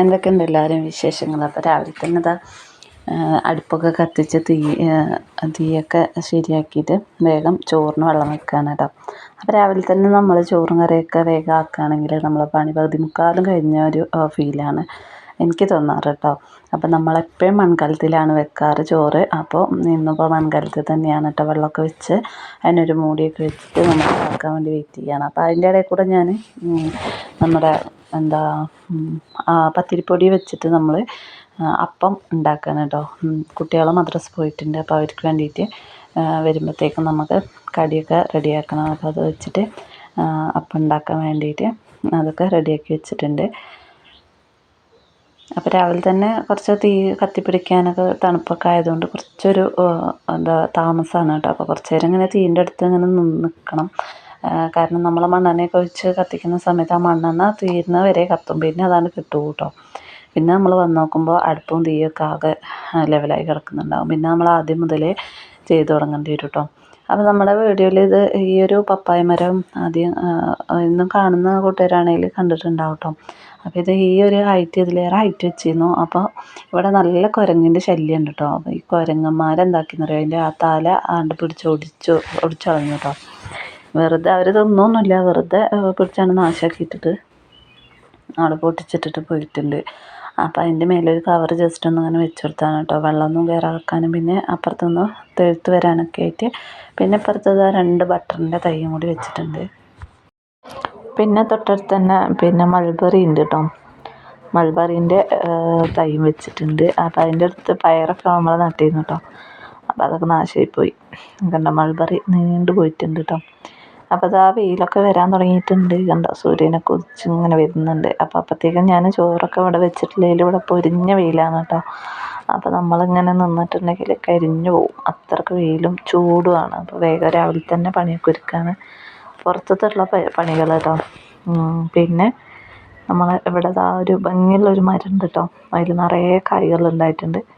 എന്തൊക്കെയുണ്ട് എല്ലാവരും വിശേഷങ്ങൾ? അപ്പോൾ രാവിലെ തന്നെ ഇതാ അടുപ്പൊക്കെ കത്തിച്ച് തീ തീയൊക്കെ ശരിയാക്കിയിട്ട് വേഗം ചോറിന് വെള്ളം വെക്കുകയാണ് കേട്ടോ. അപ്പോൾ രാവിലെ തന്നെ നമ്മൾ ചോറും കറിയൊക്കെ വേഗം ആക്കുകയാണെങ്കിൽ നമ്മളെ പണി പകുതി മുക്കാലും കഴിഞ്ഞ ഒരു ഫീലാണ് എനിക്ക് തോന്നാറ് കേട്ടോ. അപ്പോൾ നമ്മളെപ്പോഴും മൺകലത്തിലാണ് വെക്കാറ് ചോറ്. അപ്പോൾ ഇന്നിപ്പോൾ മൺകലത്തിൽ തന്നെയാണ് കേട്ടോ വെള്ളമൊക്കെ വെച്ച് അതിനൊരു മൂടിയൊക്കെ വെച്ചിട്ട് നമ്മൾ ആക്കാൻ വേണ്ടി വെയിറ്റ് ചെയ്യുകയാണ് അപ്പോൾ അതിന്റെ ഇടയിൽ കൂടെ ഞാൻ നമ്മുടെ എന്താ പത്തിരിപ്പൊടി വെച്ചിട്ട് നമ്മൾ അപ്പം ഉണ്ടാക്കാൻ കേട്ടോ കുട്ടികൾ മദ്രസ് പോയിട്ടുണ്ട്. അപ്പോൾ അവർക്ക് വേണ്ടിയിട്ട് വരുമ്പോഴത്തേക്കും നമുക്ക് കടിയൊക്കെ റെഡിയാക്കണം. അപ്പോൾ അത് വെച്ചിട്ട് അപ്പം ഉണ്ടാക്കാൻ വേണ്ടിയിട്ട് അതൊക്കെ റെഡിയാക്കി വെച്ചിട്ടുണ്ട്. അപ്പോൾ രാവിലെ തന്നെ കുറച്ച് തീ കത്തിപ്പിടിക്കാനൊക്കെ തണുപ്പൊക്കെ ആയതുകൊണ്ട് കുറച്ചൊരു എന്താ താമസമാണ് കേട്ടോ അപ്പോൾ കുറച്ച് നേരം ഇങ്ങനെ തീന്റെ അടുത്ത് ഇങ്ങനെ നിൽക്കണം കാരണം നമ്മൾ മണ്ണെണ്ണയൊക്കെ ഒഴിച്ച് കത്തിക്കുന്ന സമയത്ത് ആ മണ്ണെണ്ണ തീരുന്ന വരെ കത്തും. പിന്നെ അതാണ് കിട്ടും കേട്ടോ പിന്നെ നമ്മൾ വന്ന് നോക്കുമ്പോൾ അടുപ്പും തീയൊക്കെ ആകെ ലെവലായി കിടക്കുന്നുണ്ടാകും പിന്നെ നമ്മൾ ആദ്യം മുതലേ ചെയ്ത് തുടങ്ങേണ്ടി വരും കേട്ടോ അപ്പോൾ നമ്മുടെ വീഡിയോയിൽ ഇത് ഈ ഒരു പപ്പായ മരം ആദ്യം ഇന്നും കാണുന്ന കൂട്ടുകാരാണെങ്കിൽ കണ്ടിട്ടുണ്ടാവും കേട്ടോ അപ്പോൾ ഇത് ഈ ഒരു ഹൈറ്റ് ഇതിലേറെ ഹൈറ്റ് വെച്ചിരുന്നു. അപ്പോൾ ഇവിടെ നല്ല കുരങ്ങിന്റെ ശല്യം ഉണ്ട് കേട്ടോ അപ്പോൾ ഈ കുരങ്ങന്മാരെന്താക്കിയെന്ന് അറിയാം അതിന്റെ ആ തല ആണ്ട് പിടിച്ച് ഒടിച്ചു ഒടിച്ചു കളഞ്ഞു കേട്ടോ വെറുതെ അവർ തിന്നൊന്നുമില്ല. വെറുതെ പിടിച്ചാണ് നാശാക്കിയിട്ടിട്ട് അവിടെ പൊട്ടിച്ചിട്ടിട്ട് പോയിട്ടുണ്ട്. അപ്പം അതിന്റെ മേലൊരു കവർ ജസ്റ്റ് ഒന്ന് അങ്ങനെ വെച്ച് കൊടുത്താണ് കേട്ടോ. വെള്ളമൊന്നും കയറാക്കാനും പിന്നെ അപ്പുറത്തുനിന്ന് തെഴുത്ത് വരാനൊക്കെ ആയിട്ട് പിന്നെ ഇപ്പുറത്തത് രണ്ട് ബട്ടറിന്റെ തൈയും കൂടി വെച്ചിട്ടുണ്ട്. പിന്നെ തൊട്ടടുത്ത് തന്നെ പിന്നെ മൾബറി ഉണ്ട് കേട്ടോ. മൾബറീന്റെ തൈയും വെച്ചിട്ടുണ്ട്. അപ്പം അതിന്റെ അടുത്ത് പയറൊക്കെ നമ്മൾ നട്ടിരുന്നു കേട്ടോ. അപ്പോൾ അതൊക്കെ നാശമായിപ്പോയി കണ്ട? മൾബറി നീണ്ടു പോയിട്ടുണ്ട് കേട്ടോ. അപ്പോൾ അതാ വെയിലൊക്കെ വരാൻ തുടങ്ങിയിട്ടുണ്ട്. കണ്ടോ? സൂര്യനൊക്കെ ഉദിച്ച് ഇങ്ങനെ വരുന്നുണ്ട്. അപ്പോൾ അപ്പോഴത്തേക്കും ഞാൻ ചോറൊക്കെ ഇവിടെ വെച്ചിട്ടില്ലെങ്കിൽ ഇവിടെ പൊരിഞ്ഞ വെയിലാണ് കേട്ടോ. അപ്പോൾ നമ്മളിങ്ങനെ നിന്നിട്ടുണ്ടെങ്കിൽ കരിഞ്ഞു പോവും. അത്രയ്ക്ക് വെയിലും ചൂടുമാണ്. അപ്പോൾ വേഗം രാവിലെ തന്നെ പണിയൊക്കെ ഒരുക്കാണ്. പുറത്തുള്ള പണികൾ കേട്ടോ. പിന്നെ നമ്മൾ ഇവിടെ ആ ഒരു ഭംഗിയുള്ളൊരു മരം ഉണ്ട് കേട്ടോ. അതിൽ നിറയെ കായ്കൾ ഉണ്ടായിട്ടുണ്ട്.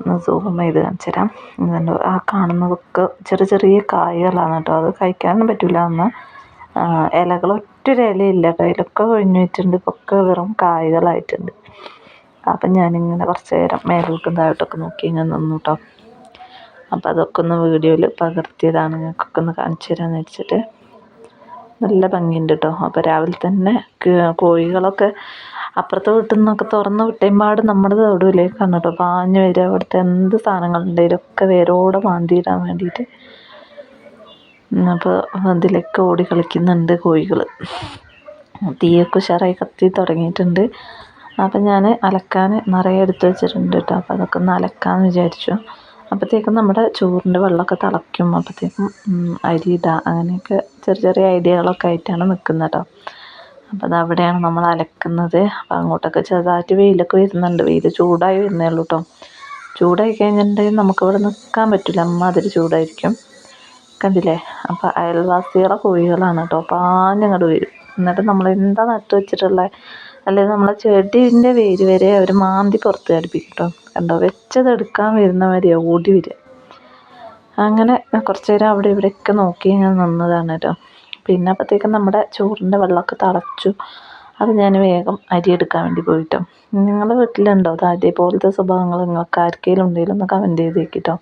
ഒന്ന് സൂം ചെയ്ത് കാണിച്ചു തരാം ഇതുണ്ട് ആ കാണുന്നതൊക്കെ ചെറിയ ചെറിയ കായ്കളാണ് കേട്ടോ. അത് കഴിക്കാനൊന്നും പറ്റില്ല ഒന്ന് ഇലകൾ ഒറ്റൊരു ഇലയില്ല കേട്ടോ. ഇലക്കെ കൊഴിഞ്ഞു വെച്ചിട്ടുണ്ട്. ഇപ്പൊക്കെ വെറും കായ്കളായിട്ടുണ്ട്. അപ്പം ഞാനിങ്ങനെ കുറച്ച് നേരം മേലോട്ടും താഴോട്ടൊക്കെ നോക്കി ഇങ്ങനെ നിന്നു കേട്ടോ. അപ്പം അതൊക്കെ ഒന്ന് വീഡിയോയിൽ പകർത്തിയതാണ്. ഞങ്ങൾക്കൊക്കെ ഒന്ന് കാണിച്ചു തരാമെന്ന് വെച്ചിട്ട് നല്ല ഭംഗിയുണ്ട് കേട്ടോ. അപ്പോൾ രാവിലെ തന്നെ കോഴികളൊക്കെ അപ്പുറത്തെ വീട്ടിൽ നിന്നൊക്കെ തുറന്ന് വിട്ടേമ്പാട് നമ്മുടെ തൊടുവിലേക്കാണ് കേട്ടോ പാഞ്ഞ് വരിക അവിടുത്തെ എന്ത് സാധനങ്ങളുണ്ടെങ്കിലും ഒക്കെ വേരോടെ മാന്തിയിടാൻ വേണ്ടിയിട്ട്. അപ്പോൾ അതിലൊക്കെ ഓടി കളിക്കുന്നുണ്ട് കോഴികൾ തീയൊക്കെ ഉഷാറായി കത്തി തുടങ്ങിയിട്ടുണ്ട്. അപ്പം ഞാൻ അലക്കാൻ നിറയെ എടുത്ത് വെച്ചിട്ടുണ്ട് കേട്ടോ. അപ്പോൾ അതൊക്കെ ഒന്ന് അലക്കാമെന്ന് വിചാരിച്ചു. അപ്പോഴത്തേക്കും നമ്മുടെ ചോറിന്റെ വെള്ളമൊക്കെ തിളയ്ക്കും. അപ്പോഴത്തേക്കും അരി ഇടുക അങ്ങനെയൊക്കെ ചെറിയ ചെറിയ ഐഡിയകളൊക്കെ ആയിട്ടാണ് നിൽക്കുന്നത് കേട്ടോ. അപ്പോൾ അത് അവിടെയാണ് നമ്മൾ അലക്കുന്നത്. അപ്പോൾ അങ്ങോട്ടൊക്കെ ചെറുതായിട്ട് വെയിലൊക്കെ വരുന്നുണ്ട്. വെയിൽ ചൂടായി വരുന്നേ ഉള്ളൂ കേട്ടോ ചൂടായി കഴിഞ്ഞിട്ടുണ്ടെങ്കിൽ നമുക്കിവിടെ നിൽക്കാൻ പറ്റില്ല. അമ്മാതിരി ചൂടായിരിക്കും. കണ്ടില്ലേ? അപ്പോൾ അയൽവാസികളെ കോഴികളാണ് കേട്ടോ പാഞ്ഞങ്ങോട്ട് വരും. എന്നിട്ട് നമ്മൾ എന്താ നട്ടു വെച്ചിട്ടുള്ളത് അല്ലെങ്കിൽ നമ്മളെ ചെടീന്റെ വേര് വരെ അവർ മാന്തി പുറത്ത് കടിപ്പിക്കും കേട്ടോ കണ്ടോ? വെച്ചതെടുക്കാൻ എടുക്കാൻ വരുന്നവരെ ഓടി വരിക. അങ്ങനെ കുറച്ച് നേരം അവിടെ ഇവിടെയൊക്കെ നോക്കി ഞാൻ നിന്നതാണ് കേട്ടോ പിന്നെ അപ്പോഴത്തേക്കും നമ്മുടെ ചോറിന്റെ വെള്ളമൊക്കെ തിളച്ചു. അത് ഞാൻ വേഗം അരി എടുക്കാൻ വേണ്ടി പോയിട്ടോ. നിങ്ങളുടെ വീട്ടിലുണ്ടോ? അത് അതേപോലത്തെ സ്വഭാവങ്ങൾ നിങ്ങൾക്ക് ആർക്കെങ്കിലും ഉണ്ടെങ്കിലും ഒന്ന് കമന്റ് ചെയ്തേക്കിട്ടോ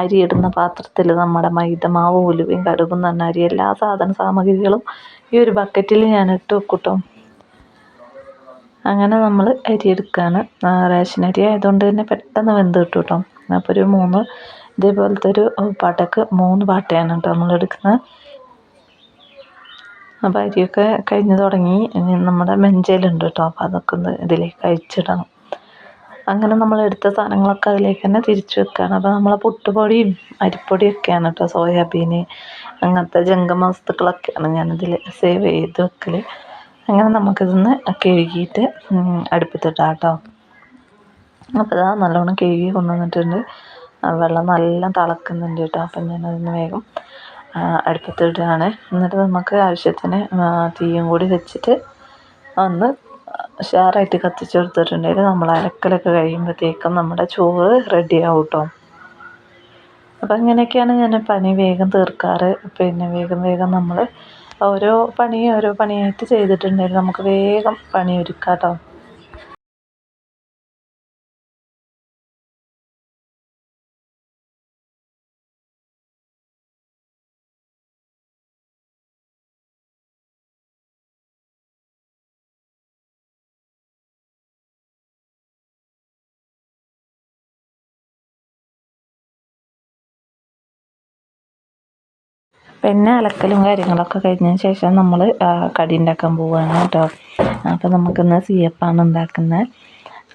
അരി ഇടുന്ന പാത്രത്തിൽ നമ്മുടെ മാവ്, ഉലുവയും കടുകും തന്നെ അരി എല്ലാ സാധന സാമഗ്രികളും ഈ ഒരു ബക്കറ്റിൽ ഞാൻ ഇട്ട് വെക്കൂട്ടോ. അങ്ങനെ നമ്മൾ അരി എടുക്കുകയാണ് റേഷൻ അരി ആയതുകൊണ്ട് തന്നെ പെട്ടെന്ന് വെന്ത് കിട്ടും കേട്ടോ അപ്പോൾ ഒരു മൂന്ന് ഇതേപോലത്തെ ഒരു പാട്ടക്ക് മൂന്ന് പാട്ടയാണ് കേട്ടോ നമ്മൾ എടുക്കുന്നത്. അപ്പോൾ അരിയൊക്കെ കഴിഞ്ഞ് തുടങ്ങി. നമ്മുടെ മെഞ്ചയിലുണ്ട് കേട്ടോ. അപ്പോൾ അതൊക്കെ ഒന്ന് ഇതിലേക്ക് അയച്ചിടണം അങ്ങനെ നമ്മൾ എടുത്ത സാധനങ്ങളൊക്കെ അതിലേക്ക് തന്നെ തിരിച്ചു വെക്കുകയാണ് അപ്പോൾ നമ്മൾ പുട്ടുപൊടിയും അരിപ്പൊടിയൊക്കെയാണ് കേട്ടോ സോയാബീന് അങ്ങനത്തെ ജംഗമ വസ്തുക്കളൊക്കെയാണ് ഞാനതിൽ സേവ് ചെയ്ത് വെക്കൽ അങ്ങനെ നമുക്കിതൊന്ന് കഴുകിയിട്ട് അടുപ്പത്തിട്ടാം കേട്ടോ. അപ്പോൾ ഇതാ നല്ലോണം കഴുകി കൊണ്ടുവന്നിട്ടുണ്ട്. വെള്ളം നല്ല തിളക്കുന്നുണ്ട് കേട്ടോ. അപ്പം ഞാനതൊന്ന് വേഗം അടുപ്പത്തിടുകയാണ് എന്നിട്ട് നമുക്ക് ആവശ്യത്തിന് തീയും കൂടി വെച്ചിട്ട് ഒന്ന് ഉഷാറായിട്ട് കത്തിച്ച് കൊടുത്തിട്ടുണ്ടെങ്കിൽ നമ്മൾ അരക്കലൊക്കെ കഴിയുമ്പോഴത്തേക്കും നമ്മുടെ ചോറ് റെഡി ആവും കേട്ടോ അപ്പം അങ്ങനെയൊക്കെയാണ് ഞാൻ പണി വേഗം തീർക്കാറ്. പിന്നെ വേഗം വേഗം നമ്മൾ ഓരോ പണി ഓരോ പണിയായിട്ട് ചെയ്തിട്ടുണ്ടെങ്കിൽ നമുക്ക് വേഗം പണി ഒരുക്കാം കേട്ടോ പിന്നെ അലക്കലും കാര്യങ്ങളൊക്കെ കഴിഞ്ഞതിന് ശേഷം നമ്മൾ കടി ഉണ്ടാക്കാൻ പോവുകയാണ് കേട്ടോ. അപ്പോൾ നമുക്കിന്ന് സീയപ്പാണ് ഉണ്ടാക്കുന്നത്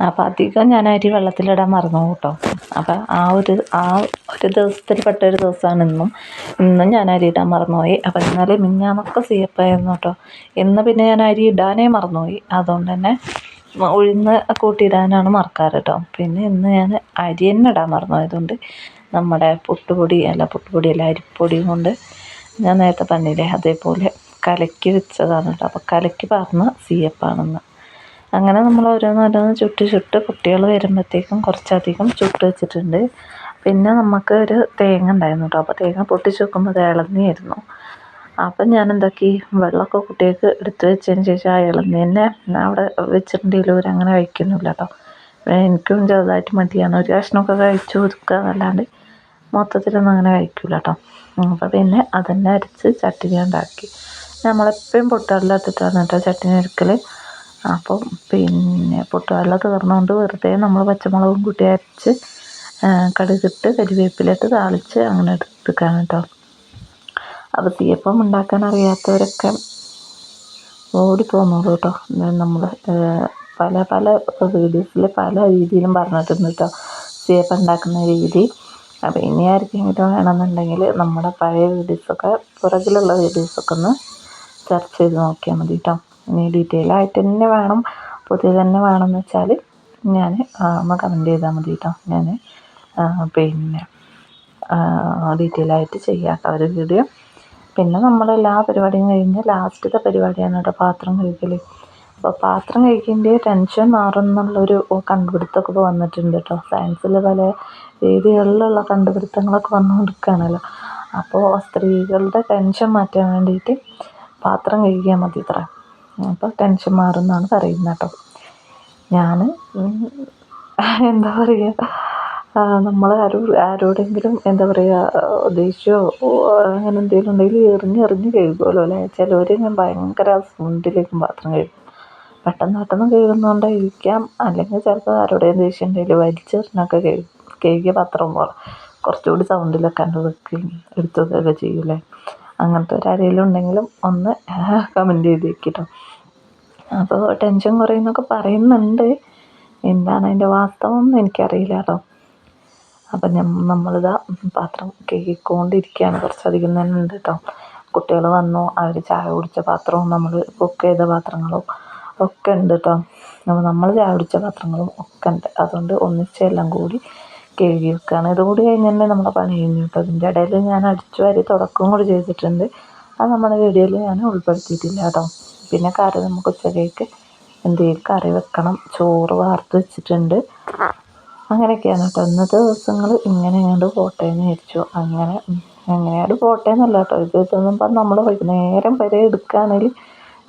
അപ്പോൾ അധികം ഞാൻ അരി വെള്ളത്തിലിടാൻ മറന്നു കേട്ടോ. അപ്പോൾ ആ ഒരു ആ ഒരു ദിവസത്തിൽ പെട്ട ഒരു ദിവസമാണ് ഇന്നും. ഇന്നും ഞാൻ അരി ഇടാൻ മറന്നുപോയി. അപ്പോൾ ഇന്നലെ മിഞ്ഞാന്നൊക്കെ സീയപ്പായിരുന്നു കേട്ടോ. ഇന്ന് പിന്നെ ഞാൻ അരി ഇടാനേ മറന്നുപോയി. അതുകൊണ്ട് തന്നെ ഉഴുന്ന് കൂട്ടിയിടാനാണ് മറക്കാറ് കേട്ടോ. പിന്നെ ഇന്ന് ഞാൻ അരി തന്നെ ഇടാൻ മറന്നുപോയതുകൊണ്ട് നമ്മുടെ പുട്ടുപൊടി അല്ല പുട്ടുപൊടി അല്ല അരിപ്പൊടി കൊണ്ട് ഞാൻ നേരത്തെ പറഞ്ഞില്ലേ അതേപോലെ കലക്കി വെച്ചതാണ് കേട്ടോ. അപ്പോൾ കലക്കി പറഞ്ഞ സി എപ്പാണെന്ന് അങ്ങനെ നമ്മൾ ഓരോന്നോരോന്ന് ഓരോന്ന് ചുട്ട് ചുട്ട് കുട്ടികൾ വരുമ്പോഴത്തേക്കും കുറച്ചധികം ചുട്ട് വെച്ചിട്ടുണ്ട്. പിന്നെ നമുക്ക് ഒരു തേങ്ങ ഉണ്ടായിരുന്നു കേട്ടോ. അപ്പോൾ തേങ്ങ പൊട്ടിച്ച് വെക്കുമ്പോൾ അത് ഇളന്നിയായിരുന്നു. അപ്പം ഞാൻ എന്താക്കി വെള്ളമൊക്കെ കുട്ടികൾക്ക് എടുത്തു വെച്ചതിന് ശേഷം ആ ഇളന്നി അവിടെ വെച്ചിട്ടുണ്ടെങ്കിലും അങ്ങനെ കഴിക്കുന്നില്ല കേട്ടോ. എനിക്കും ചെറുതായിട്ട് മതിയാണ് ഒരു കഷ്ണമൊക്കെ കഴിച്ചു ഒതുക്കുക എന്നല്ലാണ്ട് മൊത്തത്തിലൊന്നും അങ്ങനെ കഴിക്കില്ല കേട്ടോ. അപ്പോൾ പിന്നെ അതന്നെ അരച്ച് ചട്ടിനി ഉണ്ടാക്കി. നമ്മളെപ്പോഴും പൊട്ടുകടല ഇട്ടിട്ടാണ് കേട്ടോ ചട്ടിനി അരക്കൽ അപ്പം പിന്നെ പൊട്ടുകടല തീർന്നുകൊണ്ട് വെറുതെ നമ്മൾ പച്ചമുളകും കൂട്ടി അരച്ച് കടുകിട്ട് കരിവേപ്പിലിട്ട് താളിച്ച് അങ്ങനെ എടുത്തേക്കാണ് കേട്ടോ. അപ്പോൾ തീയപ്പം ഉണ്ടാക്കാൻ അറിയാത്തവരൊക്കെ ഓടിപ്പോന്നോളൂ കേട്ടോ. നമ്മൾ പല പല വീഡിയോസിൽ പല രീതിയിലും പറഞ്ഞിട്ടുണ്ട് കേട്ടോ. തീയപ്പം ഉണ്ടാക്കുന്ന രീതി. അപ്പോൾ ഇനി ആർക്കെങ്കിലും വേണമെന്നുണ്ടെങ്കിൽ നമ്മുടെ പഴയ വീഡിയോസൊക്കെ പുറകിലുള്ള വീഡിയോസൊക്കെ ഒന്ന് സെർച്ച് ചെയ്ത് നോക്കിയാൽ മതി കേട്ടോ ഇനി ഡീറ്റെയിൽ ആയിട്ട് തന്നെ വേണം. പുതിയ തന്നെ വേണമെന്ന് വെച്ചാൽ ഞാൻ ഒന്ന് കമന്റ് ചെയ്താൽ മതി കേട്ടോ ഞാൻ പിന്നെ ഡീറ്റെയിൽ ആയിട്ട് ചെയ്യാത്ത ഒരു വീഡിയോ പിന്നെ നമ്മൾ എല്ലാ പരിപാടിയും കഴിഞ്ഞ് ലാസ്റ്റത്തെ പരിപാടിയാണ് കേട്ടോ പാത്രം കഴുകൽ അപ്പോൾ പാത്രം കഴിക്കുമ്പോൾ ടെൻഷൻ മാറും എന്നുള്ളൊരു കണ്ടുപിടുത്തമൊക്കെ ഇപ്പോൾ വന്നിട്ടുണ്ട് കേട്ടോ സയൻസിൽ പല രീതികളിലുള്ള കണ്ടുപിടുത്തങ്ങളൊക്കെ വന്നുകൊണ്ടിരിക്കുകയാണല്ലോ അപ്പോൾ സ്ത്രീകളുടെ ടെൻഷൻ മാറ്റാൻ വേണ്ടിയിട്ട് പാത്രം കഴുകിയാൽ മതി ഇത്ര അപ്പോൾ ടെൻഷൻ മാറും എന്നാണ് പറയുന്നത് കേട്ടോ ഞാൻ എന്താ പറയുക നമ്മൾ ആരും ആരോടെങ്കിലും എന്താ പറയുക ദേഷ്യമോ അങ്ങനെ എന്തെങ്കിലും ഉണ്ടെങ്കിൽ എറിഞ്ഞ് എറിഞ്ഞ് കഴുകുമല്ലോ അല്ലേ? ചിലവർ ഞാൻ ഭയങ്കര സൗണ്ടിലേക്കും പാത്രം കഴുകും. പെട്ടെന്ന് പെട്ടെന്ന് കഴുകുന്നതുകൊണ്ടായിരിക്കാം അല്ലെങ്കിൽ ചിലപ്പോൾ ആരോടെങ്കിലും ദേഷ്യം ഉണ്ടെങ്കിൽ വലിച്ചെറിഞ്ഞൊക്കെ കഴുകും കഴുകിയ പത്രം പോലെ കുറച്ചുകൂടി സൗണ്ടിലൊക്കെ കണ്ടു വെക്കുകയും എടുത്തു വെക്കുകയൊക്കെ ചെയ്യൂലേ അങ്ങനത്തെ ഒരു ആരെങ്കിലും ഉണ്ടെങ്കിലും ഒന്ന് കമന്റ് ചെയ്ത് വെക്കിട്ടോ അപ്പോൾ ടെൻഷൻ കുറയുന്നൊക്കെ പറയുന്നുണ്ട്. എന്താണ് അതിന്റെ വാസ്തവം എന്ന് എനിക്കറിയില്ല കേട്ടോ. അപ്പം നമ്മളിതാ പാത്രം കേൾക്കൊണ്ടിരിക്കുകയാണ് കുറച്ചധികം തന്നെ ഉണ്ട് കേട്ടോ. കുട്ടികൾ വന്നു അവർ ചായ കുടിച്ച പാത്രവും നമ്മൾ കുക്ക് ചെയ്ത പാത്രങ്ങളും ഒക്കെ ഉണ്ട് കേട്ടോ അപ്പോൾ നമ്മൾ ചായ കുടിച്ച പാത്രങ്ങളും ഒക്കെ ഉണ്ട് അതുകൊണ്ട് ഒന്നിച്ചെല്ലാം കൂടി കഴുകി വെക്കുകയാണ് ഇതുകൂടി കഴിഞ്ഞ് നമ്മുടെ പണി കഴിഞ്ഞു കേട്ടോ ഇതിന്റെ ഇടയിൽ ഞാൻ അടിച്ചു വരി തുടക്കം കൂടി ചെയ്തിട്ടുണ്ട്. അത് നമ്മുടെ വീഡിയോയിൽ ഞാൻ ഉൾപ്പെടുത്തിയിട്ടില്ല കേട്ടോ പിന്നെ കറി നമുക്ക് ഉച്ചക്കേക്ക് എന്തെങ്കിലും കറി വെക്കണം. ചോറ് വാർത്ത് വെച്ചിട്ടുണ്ട്. അങ്ങനെയൊക്കെയാണ് കേട്ടോ ഇന്നത്തെ ദിവസങ്ങൾ ഇങ്ങനെ അങ്ങോട്ട് പോട്ടെ എന്ന് വിചാരിച്ചു. അങ്ങനെ എങ്ങനെയാണ് പോട്ടെ എന്നല്ല കേട്ടോ ഇത് ഇതൊന്നും നമ്മൾ വൈകുന്നേരം വരെ എടുക്കുകയാണെങ്കിൽ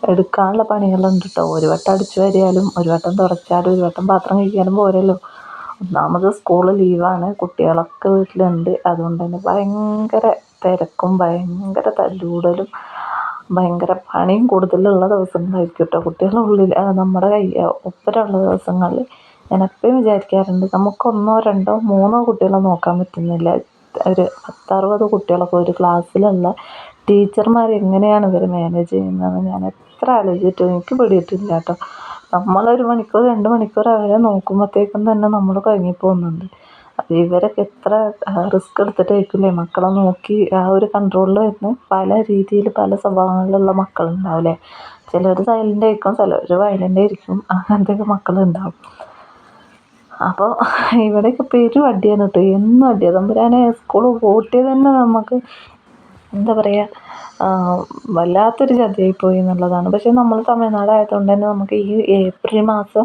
എടുക്കാനുള്ള പണികളുണ്ട് കേട്ടോ ഒരു വട്ടം അടിച്ചു വരിയാലും ഒരു വട്ടം തുടച്ചാലും ഒരു വട്ടം പാത്രം കഴിക്കാനും പോരല്ലോ. ഒന്നാമത് സ്കൂൾ ലീവാണ്. കുട്ടികളൊക്കെ വീട്ടിലുണ്ട്. അതുകൊണ്ട് തന്നെ ഭയങ്കര തിരക്കും ഭയങ്കര തല്ലുകൂടലും ഭയങ്കര പണിയും കൂടുതലുള്ള ദിവസങ്ങളായിരിക്കും കേട്ടോ കുട്ടികളുടെ ഉള്ളിൽ നമ്മുടെ കൈ ഒപ്പരമുള്ള ദിവസങ്ങളിൽ ഞാൻ എപ്പോഴും വിചാരിക്കാറുണ്ട് നമുക്ക് ഒന്നോ രണ്ടോ മൂന്നോ കുട്ടികളെ നോക്കാൻ പറ്റുന്നില്ല. ഒരു പത്തറുപത് കുട്ടികളൊക്കെ ഒരു ക്ലാസ്സിലുള്ള ടീച്ചർമാർ എങ്ങനെയാണ് ഇവർ മാനേജ് ചെയ്യുന്നതെന്ന് ഞാൻ എത്ര ആലോചിച്ചിട്ടും എനിക്ക് പിടിയിട്ടില്ല കേട്ടോ. നമ്മളൊരു മണിക്കൂർ രണ്ട് മണിക്കൂർ അവരെ നോക്കുമ്പോഴത്തേക്കും തന്നെ നമ്മൾ കുഴങ്ങിപ്പോകുന്നുണ്ട്. അപ്പോൾ ഇവരൊക്കെ എത്ര റിസ്ക് എടുത്തിട്ടായിരിക്കില്ലേ മക്കളെ നോക്കി ആ ഒരു കൺട്രോളിൽ വരുന്ന പല രീതിയിൽ പല സ്വഭാവങ്ങളിലുള്ള മക്കളുണ്ടാവില്ലേ? ചിലർ സൈലന്റ് ആയിരിക്കും ചിലർ വയലന്റ് ആയിരിക്കും. അങ്ങനത്തെയൊക്കെ മക്കളുണ്ടാവും. അപ്പോൾ ഇവിടെയൊക്കെ പേര് അടിയാണ് കേട്ടോ. എന്നും അടിയാണ് തമ്പുരാനെ സ്കൂൾ പൂട്ടിയത് തന്നെ നമുക്ക് എന്താ പറയുക വല്ലാത്തൊരു ചതിയായിപ്പോയി എന്നുള്ളതാണ്. പക്ഷെ നമ്മൾ തമിഴ്നാടായതുകൊണ്ട് തന്നെ നമുക്ക് ഈ ഏപ്രിൽ മാസം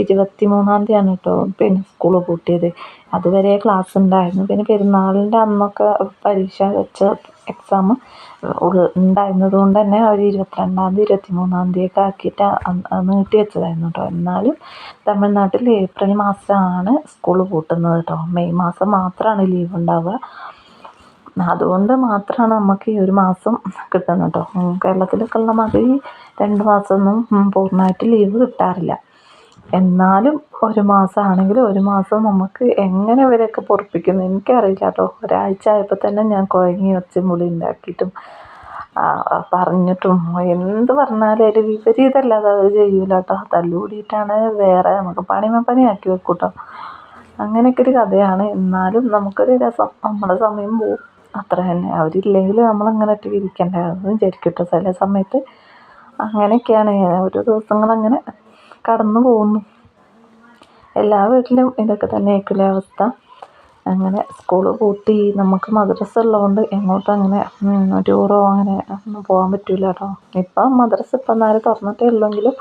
ഇരുപത്തി മൂന്നാം തീയതിയാണ് കേട്ടോ പിന്നെ സ്കൂൾ പൂട്ടിയത്. അതുവരെ ക്ലാസ് ഉണ്ടായിരുന്നു. പിന്നെ പെരുന്നാളിന്റെ അന്നൊക്കെ പരീക്ഷ വെച്ച എക്സാം ഉണ്ടായിരുന്നത് കൊണ്ട് തന്നെ അവർ ഇരുപത്തിരണ്ടാം തീയതി ഇരുപത്തി മൂന്നാം തീയതി ഒക്കെ ആക്കിയിട്ട് നീട്ടി വെച്ചതായിരുന്നു കേട്ടോ. എന്നാലും തമിഴ്നാട്ടിൽ ഏപ്രിൽ മാസമാണ് സ്കൂൾ പൂട്ടുന്നത് കേട്ടോ. മെയ് മാസം മാത്രമാണ് ലീവ് ഉണ്ടാവുക. അതുകൊണ്ട് മാത്രമാണ് നമുക്ക് ഈ ഒരു മാസം കിട്ടുന്നത് കേട്ടോ കേരളത്തിലൊക്കെ ഉള്ള മാതിരി രണ്ട് മാസമൊന്നും പൂർണമായിട്ട് ലീവ് കിട്ടാറില്ല. എന്നാലും ഒരു മാസമാണെങ്കിലും ഒരു മാസം നമുക്ക് എങ്ങനെ ഇവരെയൊക്കെ പൊറപ്പിക്കുന്നു എനിക്കറിയില്ല കേട്ടോ ഒരാഴ്ച ആയപ്പോൾ തന്നെ ഞാൻ കുഴങ്ങി ഒച്ചയും മുളി ഉണ്ടാക്കിയിട്ടും പറഞ്ഞിട്ടും എന്ത് പറഞ്ഞാലും ഒരു വിപരീതമല്ലാതെ അവർ ചെയ്യൂല കേട്ടോ തല്ലുകൂടിയിട്ടാണ് വേറെ നമുക്ക് പണിമ പണിയാക്കി വെക്കൂട്ടോ. കേട്ടോ അങ്ങനെയൊക്കെ ഒരു കഥയാണ്. എന്നാലും നമുക്കൊരു രസം. നമ്മുടെ സമയം പോവും. അത്ര തന്നെ. അവരില്ലെങ്കിൽ നമ്മളങ്ങനെ ഒറ്റയ്ക്ക് ഇരിക്കണ്ടേ? വിചാരിക്കും കേട്ടോ ചില സമയത്ത് അങ്ങനെയൊക്കെയാണ്. ഓരോ ദിവസങ്ങളങ്ങനെ കടന്നു പോകുന്നു. എല്ലാ വീട്ടിലും ഇതൊക്കെ തന്നെ ആയിരിക്കില്ലേ അവസ്ഥ. അങ്ങനെ സ്കൂൾ പൂട്ടി. നമുക്ക് മദ്രസ ഉള്ളതുകൊണ്ട് എങ്ങോട്ടും അങ്ങനെ ടൂറോ അങ്ങനെ ഒന്നും പോകാൻ പറ്റില്ല കേട്ടോ. ഇപ്പം മദ്രസ ഇപ്പം നേരെ തുറന്നിട്ടേ ഉള്ളെങ്കിലും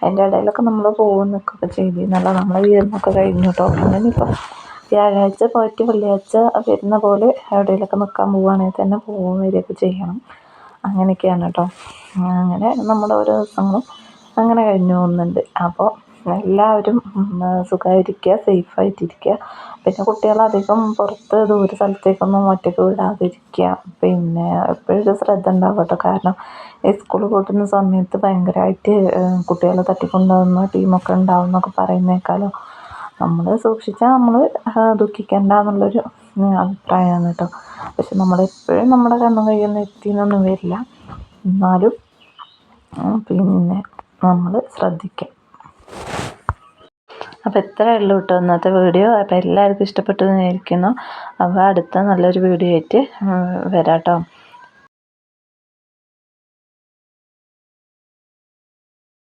അതിന്റെ ഇടയിലൊക്കെ നമ്മൾ പോകുന്നൊക്കെ ചെയ്തിരുന്നല്ല നമ്മളെ വീടിനൊക്കെ കഴിഞ്ഞു കേട്ടോ. അങ്ങനെ ഇപ്പം വ്യാഴാഴ്ച പോയിട്ട് വെള്ളിയാഴ്ച വരുന്ന പോലെ എവിടെയെങ്കിലുമൊക്കെ നിൽക്കാൻ പോവുകയാണെങ്കിൽ തന്നെ പോവുകയും വരികയൊക്കെ ചെയ്യണം. അങ്ങനെയൊക്കെയാണ് കേട്ടോ അങ്ങനെ നമ്മുടെ ഓരോ ദിവസങ്ങളും അങ്ങനെ കഴിഞ്ഞു പോകുന്നുണ്ട്. അപ്പോൾ എല്ലാവരും സുഖമായിരിക്കുക സേഫായിട്ടിരിക്കുക പിന്നെ കുട്ടികളധികം പുറത്ത് ദൂര സ്ഥലത്തേക്കൊന്നും ഒറ്റയ്ക്ക് വിടാതിരിക്കുക പിന്നെ എപ്പോഴും ശ്രദ്ധ ഉണ്ടാവുക കേട്ടോ കാരണം ഈ സ്കൂൾ കൂട്ടുന്ന സമയത്ത് ഭയങ്കരമായിട്ട് കുട്ടികളെ തട്ടിക്കൊണ്ടുപോകുന്ന ടീമൊക്കെ ഉണ്ടാവും എന്നൊക്കെ പറയുന്നേക്കാലോ നമ്മൾ സൂക്ഷിച്ചാൽ നമ്മൾ ദുഃഖിക്കേണ്ട എന്നുള്ളൊരു അഭിപ്രായമാണ് കേട്ടോ പക്ഷെ നമ്മളെപ്പോഴും നമ്മുടെ കണ്ണും കയ്യൊന്നും എത്തിയെന്നൊന്നും വരില്ല. എന്നാലും പിന്നെ നമ്മൾ ശ്രദ്ധിക്കാം. അപ്പോൾ ഇത്രയേ ഉള്ളൂ കേട്ടോ ഇന്നത്തെ വീഡിയോ. അപ്പോൾ എല്ലാവർക്കും ഇഷ്ടപ്പെട്ടു എന്ന് വിചാരിക്കുന്നു. അപ്പോൾ അടുത്ത നല്ലൊരു വീഡിയോ ആയിട്ട് വരാം കേട്ടോ